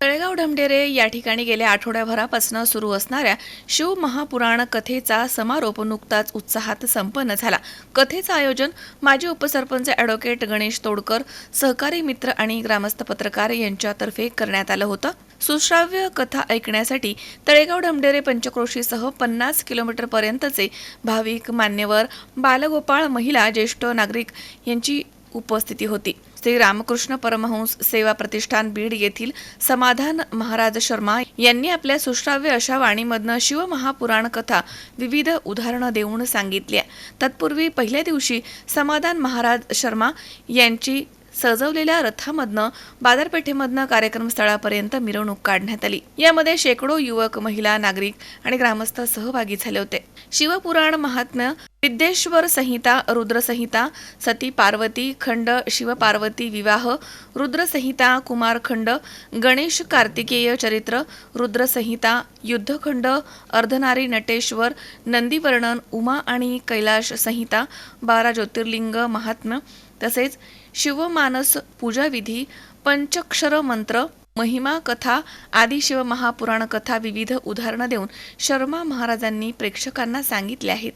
तळेगाव ढमढेरे या ठिकाणी गेल्या आठवड्याभरापासून सुरू असणाऱ्या शिव महापुराण कथेचा समारोप नुकताच उत्साहात संपन्न झाला. कथेचं आयोजन माजी उपसरपंच ॲडव्होकेट गणेश तोडकर सहकारी मित्र आणि ग्रामस्थ पत्रकार यांच्यातर्फे करण्यात आलं होतं. सुश्राव्य कथा ऐकण्यासाठी तळेगाव ढमढेरे पंचक्रोशीसह पन्नास किलोमीटर पर्यंतचे भाविक मान्यवर बालगोपाळ महिला ज्येष्ठ नागरिक यांची उपस्थिती होती. श्री रामकृष्ण परमहंस सेवा प्रतिष्ठान बीड येथील समाधान महाराज शर्मा यांनी आपल्या सुश्राव्य अशा वाणीमधनं शिवमहापुराण कथा विविध उदाहरणं देऊन सांगितली तत्पूर्वी पहिल्या दिवशी समाधान महाराज शर्मा यांची सजवलेल्या रथामधनं बाजारपेठेमधनं कार्यक्रमस्थळापर्यंत मिरवणूक काढण्यात आली. यामध्ये शेकडो युवक महिला नागरिक आणि ग्रामस्थ सहभागी झाले होते. शिवपुराण महात्म्य विद्येश्वर संहिता रुद्रसंहिता सती पार्वती खंड शिवपार्वती विवाह रुद्रसंहिता कुमारखंड गणेश कार्तिकेय चरित्र रुद्रसंहिता युद्धखंड अर्धनारी नटेश्वर नंदीवर्णन उमा आणि कैलाश संहिता बारा ज्योतिर्लिंग महात्म्य तसेच शिवमानस पूजाविधी पंचक्षर मंत्र महिमा कथा आदी शिवमहापुराण कथा विविध उदाहरणं देऊन शर्मा महाराजांनी प्रेक्षकांना सांगितले आहेत.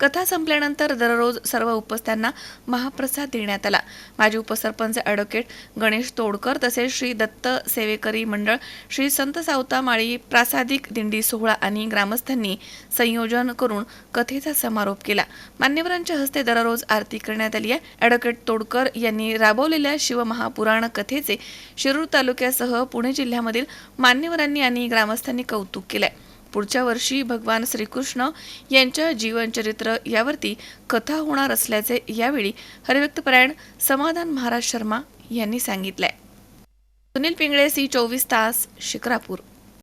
कथा संपल्यानंतर दररोज सर्व उपस्थांना महाप्रसाद देण्यात आला. माजी उपसरपंच ॲडव्होकेट गणेश तोडकर तसेच श्री दत्त सेवेकरी मंडळ श्री संत सावता माळी प्रासादिक दिंडी सोहळा आणि ग्रामस्थांनी संयोजन करून कथेचा समारोप केला. मान्यवरांच्या हस्ते दररोज आरती करण्यात आली आहे. ॲडव्होकेट तोडकर यांनी राबवलेल्या शिवमहापुराण कथेचे शिरूर तालुक्यासह पुणे जिल्ह्यामधील मान्यवरांनी आणि ग्रामस्थांनी कौतुक केलंय. पुढच्या वर्षी भगवान श्रीकृष्ण यांच्या जीवनचरित्र यावरती कथा होणार असल्याचे यावेळी हरिभक्तपरायण समाधान महाराज शर्मा यांनी सांगितलंय. सुनील पिंगळे सी चोवीस तास शिक्रापूर.